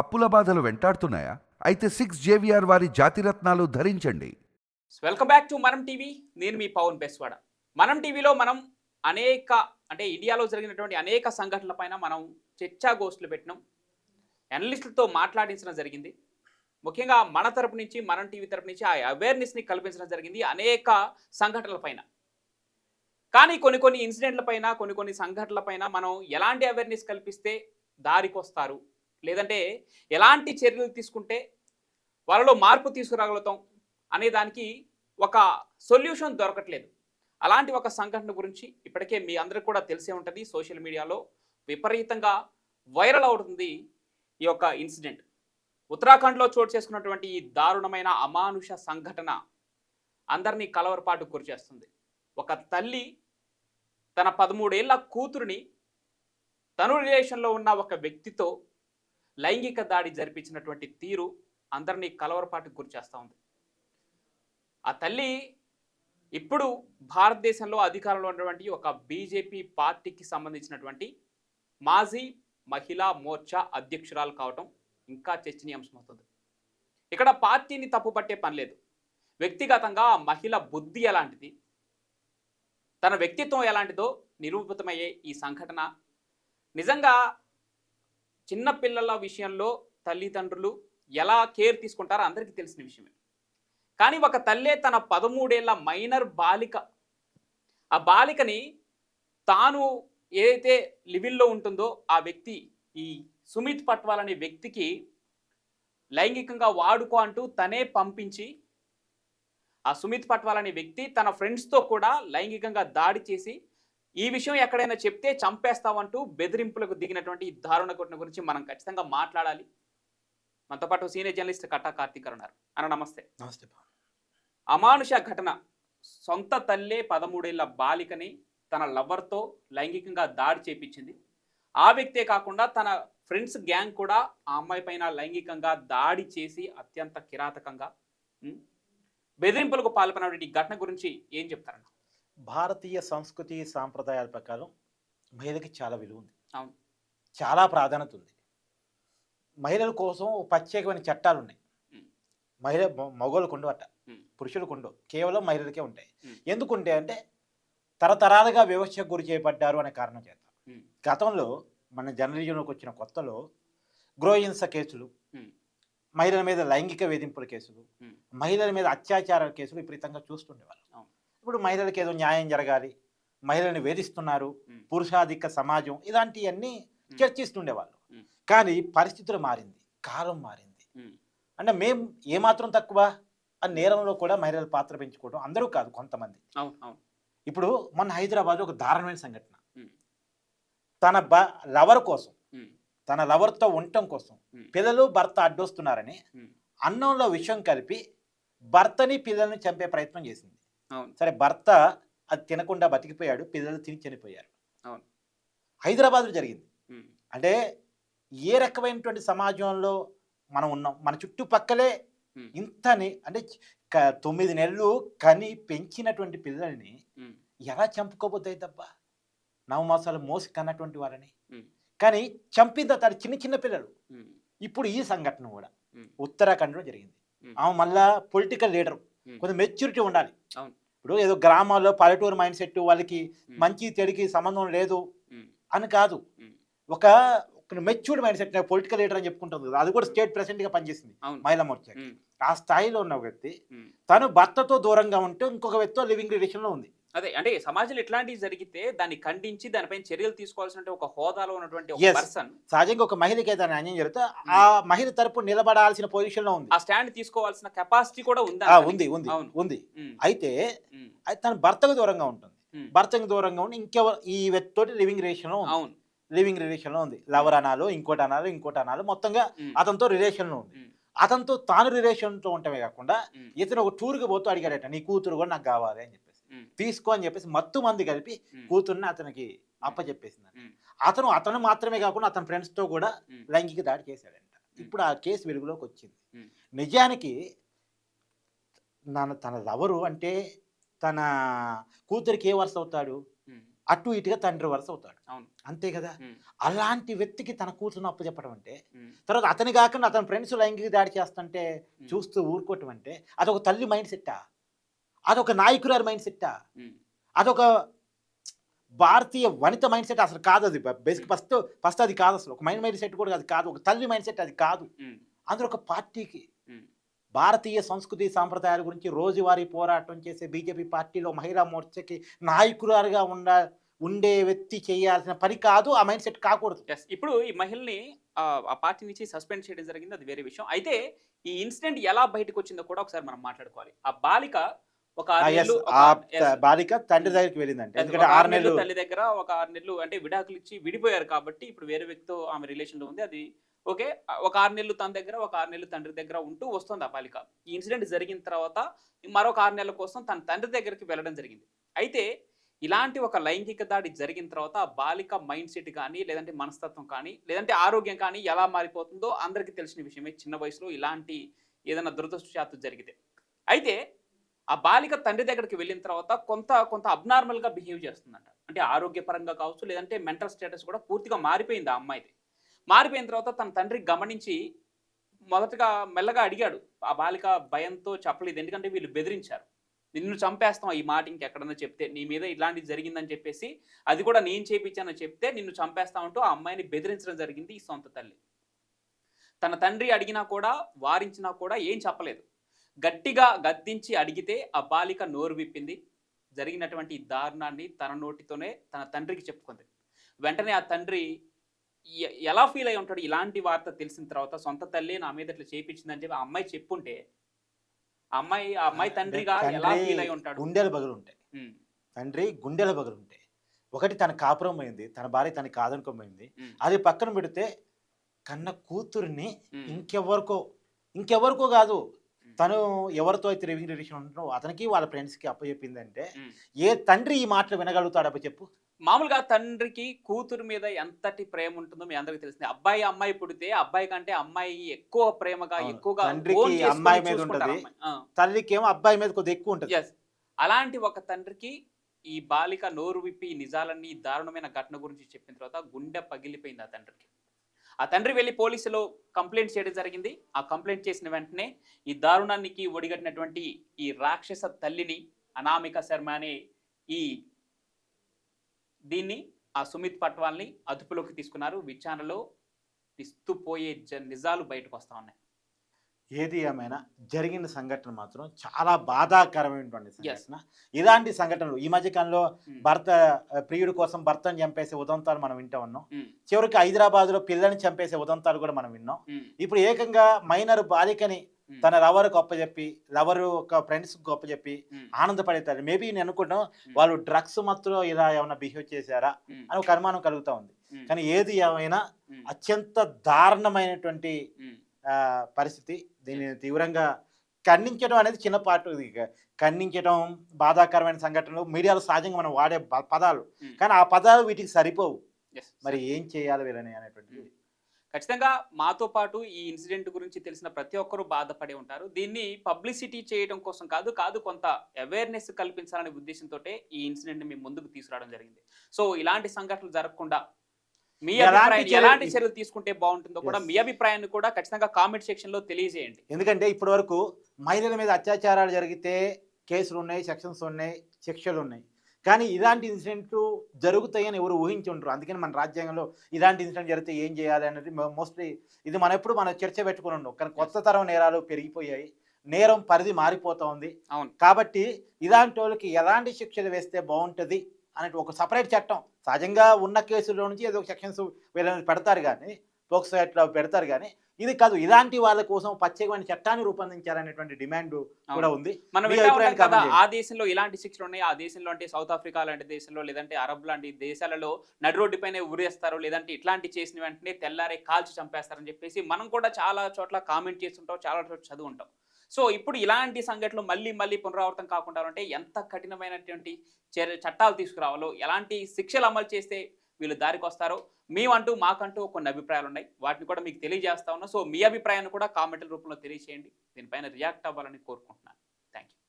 అప్పుల బాధలు వెంటాడుతున్నాయా? అయితే సిక్స్ జేవిఆర్ వారి జాతిరత్నాలు ధరించండి. Welcome back to Manam TV నేను మీ పవన్ బెస్వాడ. మనం టీవీలో మనం అనేక అంటే ఇండియాలో జరిగినటువంటి అనేక సంఘటనలపైన మనం చర్చాగోష్ఠులు పెట్టినాం. అనలిస్టులతో మాట్లాడించడం జరిగింది. ముఖ్యంగా మన తరపు నుంచి మనం టీవీ తరపు నుంచి ఆ అవేర్నెస్ని కల్పించడం జరిగింది అనేక సంఘటనలపైన కానీ కొన్ని కొన్ని ఇన్సిడెంట్లపైన కొన్ని కొన్ని సంఘటనలపైన మనం ఎలాంటి అవేర్నెస్ కల్పిస్తే దారికి వస్తారు లేదంటే ఎలాంటి చర్యలు తీసుకుంటే వాళ్ళలో మార్పు తీసుకురాగలుగుతాం అనే దానికి ఒక సొల్యూషన్ దొరకట్లేదు. అలాంటి ఒక సంఘటన గురించి ఇప్పటికే మీ అందరికి కూడా తెలిసే ఉంటుంది. సోషల్ మీడియాలో విపరీతంగా వైరల్ అవుతుంది ఈ యొక్క ఇన్సిడెంట్. ఉత్తరాఖండ్లో చోటు చేసుకున్నటువంటి ఈ దారుణమైన అమానుష సంఘటన అందరినీ కలవరపాటు గురిచేస్తుంది. ఒక తల్లి తన పదమూడేళ్ళ కూతురుని తను రిలేషన్లో ఉన్న ఒక వ్యక్తితో లైంగిక దాడి జరిపించినటువంటి తీరు అందరినీ కలవరపాటుకు గురి చేస్తూ ఉంది. ఆ తల్లి ఇప్పుడు భారతదేశంలో అధికారంలో ఉన్నటువంటి ఒక బీజేపీ పార్టీకి సంబంధించినటువంటి మాజీ మహిళా మోర్చా అధ్యక్షురాలు కావటం ఇంకా చర్చనీయాంశం అవుతుంది ఇక్కడ పార్టీని తప్పుపట్టే పని లేదు. వ్యక్తిగతంగా మహిళ బుద్ధి ఎలాంటిది? తన వ్యక్తిత్వం ఎలాంటిదో నిరూపితమయ్యే ఈ సంఘటన. నిజంగా చిన్న పిల్లల విషయంలో తల్లిదండ్రులు ఎలా కేర్ తీసుకుంటారో అందరికీ తెలిసిన విషయమే. కానీ ఒక తల్లే తన పదమూడేళ్ళ మైనర్ బాలిక ఆ బాలికని తాను ఏదైతే లివిల్లో ఉంటుందో ఆ వ్యక్తి ఈ సుమిత్ పట్వాల్ అనే వ్యక్తికి లైంగికంగా వాడుకో అంటూ తనే పంపించి ఆ సుమిత్ పట్వాల్ అనే వ్యక్తి తన ఫ్రెండ్స్తో కూడా లైంగికంగా దాడి చేసి ఈ విషయం ఎక్కడైనా చెప్తే చంపేస్తామంటూ బెదిరింపులకు దిగినటువంటి ఈ దారుణ ఘటన గురించి మనం ఖచ్చితంగా మాట్లాడాలి. మనతో పాటు సీనియర్ జర్నలిస్ట్ కట్టా కార్తీక్ ఉన్నారు. అన్న నమస్తే. నమస్తే అమానుష ఘటన సొంత తల్లే పదమూడేళ్ళ బాలికని తన లవర్తో లైంగికంగా దాడి చేపించింది. ఆ వ్యక్తే కాకుండా తన ఫ్రెండ్స్ గ్యాంగ్ కూడా ఆ అమ్మాయి పైన లైంగికంగా దాడి చేసి అత్యంత కిరాతకంగా బెదిరింపులకు పాల్పడినటువంటి ఈ ఘటన గురించి ఏం చెప్తారన్న? భారతీయ సంస్కృతి సాంప్రదాయాల ప్రకారం మహిళకి చాలా విలువ ఉంది అవును. చాలా ప్రాధాన్యత ఉంది మహిళల కోసం ప్రత్యేకమైన చట్టాలు ఉన్నాయి. మహిళ మొ- మగవాళ్ళకు ఉండవు అట్ట. పురుషులకు ఉండవు కేవలం మహిళలకే ఉంటాయి. ఎందుకుంటే అంటే తరతరాలుగా వివక్షకు గురి చేయబడ్డారు అనే కారణం చేత. గతంలో మన జర్నలిజంలోకి వచ్చిన కొత్తలో గృహహింస కేసులు. మహిళల మీద లైంగిక వేధింపుల కేసులు. మహిళల మీద అత్యాచారాల కేసులు విపరీతంగా చూస్తుండేవాళ్ళు. ఇప్పుడు మహిళలకు ఏదో న్యాయం జరగాలి మహిళల్ని వేధిస్తున్నారు. పురుషాధిక సమాజం ఇలాంటివన్నీ. చర్చిస్తుండేవాళ్ళు. కానీ పరిస్థితులు మారింది కాలం మారింది. అంటే మేం ఏమాత్రం తక్కువ ఆ నేరంలో కూడా మహిళల పాత్ర పెంచుకోవడం అందరూ కాదు కొంతమంది ఇప్పుడు మన హైదరాబాద్ ఒక దారుణమైన సంఘటన. తన బ లవర్ కోసం. తన లవర్తో ఉండటం కోసం. పిల్లలు భర్త అడ్డొస్తున్నారని. అన్నంలో విషం కలిపి భర్తని పిల్లల్ని చంపే ప్రయత్నం చేసింది సరే భర్త అది తినకుండా బతికిపోయాడు పిల్లలు తిని చనిపోయారు అవును. హైదరాబాద్లో జరిగింది. అంటే ఏ రకమైనటువంటి సమాజంలో మనం ఉన్నాం మన చుట్టుపక్కలే. ఇంతని అంటే తొమ్మిది నెలలు కని పెంచినటువంటి పిల్లల్ని. ఎలా చంపుకోబోతాయి తప్ప నవమాసాలు మోసి కన్నటువంటి వారని. కానీ చంపిన తర్వాత చిన్న చిన్న పిల్లలు. ఇప్పుడు ఈ సంఘటన కూడా. ఉత్తరాఖండ్లో జరిగింది. ఆమె మళ్ళా పొలిటికల్ లీడర్ కొంచెం మెచ్యూరిటీ ఉండాలి. ఇప్పుడు ఏదో గ్రామాల్లో పల్లెటూరు మైండ్ సెట్ వాళ్ళకి. మంచి చెడుకి సంబంధం లేదు. అని కాదు. ఒక matured mind set political leader అని చెప్పుకుంటుంది కదా అది కూడా స్టేట్ ప్రెసిడెంట్గా పనిచేసింది మహిళా మోర్చా. ఆ స్థాయిలో ఉన్న వ్యక్తి. తను భర్తతో దూరంగా ఉంటే ఇంకొక వ్యక్తితో లివింగ్ రిలేషన్లో ఉంది అదే అంటే సమాజంలో ఇట్లాంటివి జరిగితే దాన్ని ఖండించి దానిపైన చర్యలు తీసుకోవాల్సిన ఒక హోదాలో ఉన్నటువంటి ఒక. పర్సన్ సహజంగా ఒక మహిళకి ఏదైనా అన్యాయం జరిగితే ఆ మహిళ తరపు నిలబడాల్సిన పొజిషన్లో ఉంది ఆ స్టాండ్ తీసుకోవాల్సిన కెపాసిటీ కూడా ఉందా ఉంది ఉంది. ఉంది ఉమ్. అయితే. అది తన భర్తకు దూరంగా ఉంటుంది. భర్తకు దూరంగా ఉండి ఇంకెవరు ఈ వ్యక్తితోటి లివింగ్ రిలేషన్లో అవును లివింగ్ రిలేషన్లో ఉంది లవర్ అనాలు ఇంకోటి అనాలు ఇంకోటి అనాలు మొత్తంగా. అతనితో రిలేషన్లో ఉంది. అతనితో తాను రిలేషన్తో ఉండటమే కాకుండా. ఇతను ఒక టూర్కి పోతూ అడిగాడట నీ కూతురు కూడా నాకు కావాలి అని చెప్పేసి ఉమ్. తీసుకో అని చెప్పేసి మత్తు మంది కలిపి. కూతుర్ని అతనికి అప్పచెప్పేసింది. అతను అతను మాత్రమే కాకుండా అతని friends తో కూడా. లైంగిక దాడి చేశాడంట. ఇప్పుడు ఆ కేసు వెలుగులోకి వచ్చింది. నిజానికి తన తన లవరు అంటే తన కూతురికి ఏ వరుస అవుతాడు. అటు ఇటుగా తండ్రి వరుస అవుతాడు. అంతే కదా? అలాంటి వ్యక్తికి తన కూతురుని అప్పు చెప్పడం అంటే తర్వాత అతని కాకుండా అతని ఫ్రెండ్స్ లైంగిక దాడి చేస్తుంటే చూస్తూ ఊరుకోవటం అంటే అదొక తల్లి మైండ్ సెట్టా అదొక నాయకురారి మైండ్ సెట్టా? అదొక భారతీయ వనిత మైండ్ సెట్ అసలు కాదు అది. బేసిక్ ఫస్ట్ ఫస్ట్ అది కాదు అసలు. ఒక మైండ్ మైండ్ సెట్ కూడా అది కాదు. ఒక తల్లి మైండ్ సెట్ అది కాదు. అందులో ఒక పార్టీకి భారతీయ సంస్కృతి సాంప్రదాయాల గురించి రోజువారీ పోరాటం చేసే బీజేపీ పార్టీలో మహిళా మోర్చాకి నాయకురాలుగా ఉండ ఉండే వ్యక్తి చేయాల్సిన పని కాదు ఆ మైండ్ సెట్ కాకూడదు. ఇప్పుడు ఈ మహిళని ఆ పార్టీ నుంచి సస్పెండ్ చేయడం జరిగింది. అది వేరే విషయం. అయితే ఈ ఇన్సిడెంట్ ఎలా బయటకు వచ్చిందో కూడా ఒకసారి మనం మాట్లాడుకోవాలి. ఆ బాలిక ఒక ఆరు నెలలు- yes. త- బాలిక తండ్రి దగ్గరికి వెళ్ళిందంటే ఎందుకంటే ఆరు నెలలు తల్లి దగ్గర ఒక ఆరు నెలలు అంటే విడాకులు ఇచ్చి విడిపోయారు కాబట్టి ఇప్పుడు వేరే వ్యక్తితో ఆమె రిలేషన్లో ఉంది అది ఓకే. ఒక ఆరు నెలలు తన దగ్గర ఒక ఆరు నెలలు తండ్రి దగ్గర ఉంటూ వస్తుంది ఆ బాలిక. ఈ ఇన్సిడెంట్ జరిగిన తర్వాత మరొక ఆరు నెలల కోసం తన తండ్రి దగ్గరికి వెళ్ళడం జరిగింది. అయితే ఇలాంటి ఒక లైంగిక దాడి జరిగిన తర్వాత ఆ బాలిక మైండ్ సెట్ కానీ లేదంటే మనస్తత్వం కానీ లేదంటే ఆరోగ్యం కానీ ఎలా మారిపోతుందో అందరికీ తెలిసిన విషయమే చిన్న వయసులో ఇలాంటి ఏదైనా దురదృష్టశాత్తు జరిగితే. అయితే ఆ బాలిక తండ్రి దగ్గరికి వెళ్ళిన తర్వాత కొంత కొంత అబ్నార్మల్గా బిహేవ్ చేస్తుందంట. అంటే ఆరోగ్యపరంగా కావచ్చు లేదంటే మెంటల్ స్టేటస్ కూడా పూర్తిగా మారిపోయింది ఆ అమ్మాయిది. మారిపోయిన తర్వాత తన తండ్రి గమనించి మొదటగా మెల్లగా అడిగాడు. ఆ బాలిక భయంతో చెప్పలేదు. ఎందుకంటే వీళ్ళు బెదిరించారు. నిన్ను చంపేస్తాం ఈ మాట ఇంకెక్కడన్నా చెప్తే నీ మీద ఇలాంటిది జరిగిందని చెప్పేసి అది కూడా నేను చేపించానని చెప్తే నిన్ను చంపేస్తామంటూ ఆ అమ్మాయిని బెదిరించడం జరిగింది ఈ సొంత తల్లి. తన తండ్రి అడిగినా కూడా వారించినా కూడా ఏం చెప్పలేదు. గట్టిగా గద్దించి అడిగితే ఆ బాలిక నోరు విప్పింది. జరిగినటువంటి దారుణాన్ని తన నోటితోనే తన తండ్రికి చెప్పుకుంది. వెంటనే ఆ తండ్రి ఎలా ఫీల్ అయి ఉంటాడు? ఇలాంటి వార్త తెలిసిన తర్వాత సొంత తల్లి నా మీద ఇట్లా చేపించిందని చెప్పి ఆ అమ్మాయి చెప్పుంటే అమ్మాయి ఆ అమ్మాయి తండ్రిగా ఎలా తండ్రి ఫీల్ అయి ఉంటాడు? గుండెలు ఉంటాయి ఉమ్, తండ్రి గుండెల ఉంటాయి ఒకటి తన కాపురం అయింది తన భార్య తనకి కాదనుకోమైంది అది పక్కన పెడితే కన్న కూతుర్ని ఇంకెవరికో ఇంకెవరికో కాదు తను ఎవరితో అయితే రివింగ్ రిలేషన్ ఉంటుందో అతనికి వాళ్ళ ఫ్రెండ్స్కి అప్పచెప్పిందంటే. ఏ తండ్రి ఈ మాటలు వినగలుగుతాడు అప్ప చెప్పు? మామూలుగా తండ్రికి కూతురు మీద ఎంతటి ప్రేమ ఉంటుందో మీ అందరికి తెలిసింది. అబ్బాయి అమ్మాయి పుడితే అబ్బాయి కంటే అమ్మాయి ఎక్కువ ప్రేమగా. ఎక్కువగా తండ్రికి అమ్మాయి మీద ఉంటది. తల్లికి ఏమో అబ్బాయి మీద కొద్దిగా ఎక్కువ ఉంటుంది. అలాంటి ఒక తండ్రికి ఈ బాలిక నోరు విప్పి నిజాలన్నీ దారుణమైన ఘటన గురించి చెప్పిన తర్వాత గుండె పగిలిపోయింది ఆ తండ్రికి. ఆ తండ్రి వెళ్ళి పోలీసులో కంప్లైంట్ చేయడం జరిగింది. ఆ కంప్లైంట్ చేసిన వెంటనే ఈ దారుణానికి ఒడిగట్టినటువంటి ఈ రాక్షస తల్లిని అనామిక శర్మ అనే ఈ దీన్ని ఆ సుమిత్ పట్వాల్ని అదుపులోకి తీసుకున్నారు. విచారణలో ఇస్తుపోయే జ- నిజాలు బయటకు వస్తూ ఉన్నాయి. ఏది ఏమైనా జరిగిన సంఘటన మాత్రం చాలా బాధాకరమైనటువంటి సంఘటన. ఇలాంటి సంఘటనలు ఈ మధ్య కాలంలో ఉమ్, భర్త ప్రియుడి కోసం భర్తను చంపేసే ఉదంతాలు మనం వింటా ఉన్నాం. ఉమ్, చివరికి హైదరాబాద్లో పిల్లని చంపేసే ఉదంతాలు కూడా మనం విన్నాం. ఉమ్, ఇప్పుడు ఏకంగా మైనర్ బాలికని తన లవర్ గొప్పచెప్పి లవర్ ఒక ఫ్రెండ్స్ గొప్పచెప్పి ఆనందపడేతారు మేబీ నేను అనుకుంటాం వాళ్ళు డ్రగ్స్ మత్తులో ఇలా ఏమైనా బిహేవ్ చేశారా అని ఒక అనుమానం కలుగుతా ఉంది. కానీ ఏది ఏమైనా అత్యంత దారుణమైనటువంటి పరిస్థితి. దీన్ని తీవ్రంగా ఖండించడం అనేది చిన్న పాటు ఖండించడం బాధాకరమైన సంఘటనలు మీడియాలో సహజంగా మనం వాడే పదాలు. కానీ ఆ పదాలు వీటికి సరిపోవు. Yes. మరి ఏం చేయాలి వీళ్ళని అనేటువంటిది. ఖచ్చితంగా మాతో పాటు ఈ ఇన్సిడెంట్ గురించి తెలిసిన ప్రతి ఒక్కరూ బాధపడి ఉంటారు. దీన్ని పబ్లిసిటీ చేయడం కోసం కాదు కాదు కొంత అవేర్నెస్ కల్పించాలనే ఉద్దేశంతో ఈ ఇన్సిడెంట్ని మేము ముందుకు తీసుకురావడం జరిగింది. సో ఇలాంటి సంఘటనలు జరగకుండా మీ ఎలాంటి అభిప్రాయం చర్యలు ఎలాంటి తీసు- చర్యలు తీసుకుంటే బాగుంటుందో కూడా. మీ అభిప్రాయాన్ని కూడా ఖచ్చితంగా కామెంట్ సెక్షన్లో తెలియజేయండి. ఎందుకంటే ఇప్పటి వరకు మహిళల మీద అత్యాచారాలు జరిగితే కేసులు ఉన్నాయి సెక్షన్స్ ఉన్నాయి శిక్షలు ఉన్నాయి. కానీ ఇలాంటి ఇన్సిడెంట్లు జరుగుతాయని ఎవరు ఊహించి ఉంటారు అందుకని మన రాజ్యాంగంలో ఇలాంటి ఇన్సిడెంట్ జరిగితే ఏం చేయాలి అనేది మోస్ట్లీ ఇది మన ఎప్పుడు మన చర్చ పెట్టుకుని ఉండవు కానీ కొత్త తరం నేరాలు పెరిగిపోయాయి. నేరం పరిధి మారిపోతా ఉంది. అవును. కాబట్టి ఇలాంటి వాళ్ళకి ఎలాంటి శిక్షలు వేస్తే బాగుంటుంది? అనే ఒక సపరేట్ చట్టం. సహజంగా ఉన్న కేసుల్లో నుంచి ఏదో సెక్షన్స్ వీళ్ళని పెడతారు కానీ పోక్సో అట్లా పెడతారు కానీ ఇది కాదు ఇలాంటి వాళ్ళ కోసం ప్రత్యేకమైన చట్టాన్ని రూపొందించాలనేటువంటి డిమాండ్ కూడా ఉంది. మనం కదా ఆ దేశంలో ఇలాంటి శిక్షలు ఉన్నాయి ఆ దేశంలో అంటే సౌత్ ఆఫ్రికా లాంటి దేశంలో లేదంటే అరబ్ లాంటి దేశాలలో నడి రోడ్డు పైన ఉరేస్తారు లేదంటే ఇట్లాంటి చేసిన వెంటనే తెల్లారే కాల్చి చంపేస్తారని చెప్పేసి మనం కూడా చాలా చోట్ల కామెంట్ చేస్తుంటాం చాలా చోట్ల చదువుంటాం. సో ఇప్పుడు ఇలాంటి సంఘటనలు మళ్ళీ మళ్ళీ పునరావృతం కాకుండా ఉంటే ఎంత కఠినమైనటువంటి చర్య చట్టాలు తీసుకురావాలో ఎలాంటి శిక్షలు అమలు చేస్తే వీళ్ళు దారికి వస్తారో మేమంటూ మాకంటూ కొన్ని అభిప్రాయాలు ఉన్నాయి. వాటిని కూడా మీకు తెలియజేస్తా ఉన్నా. సో మీ అభిప్రాయాన్ని కూడా కామెంట్ల రూపంలో తెలియజేయండి దీనిపైన రియాక్ట్ అవ్వాలని కోరుకుంటున్నాను.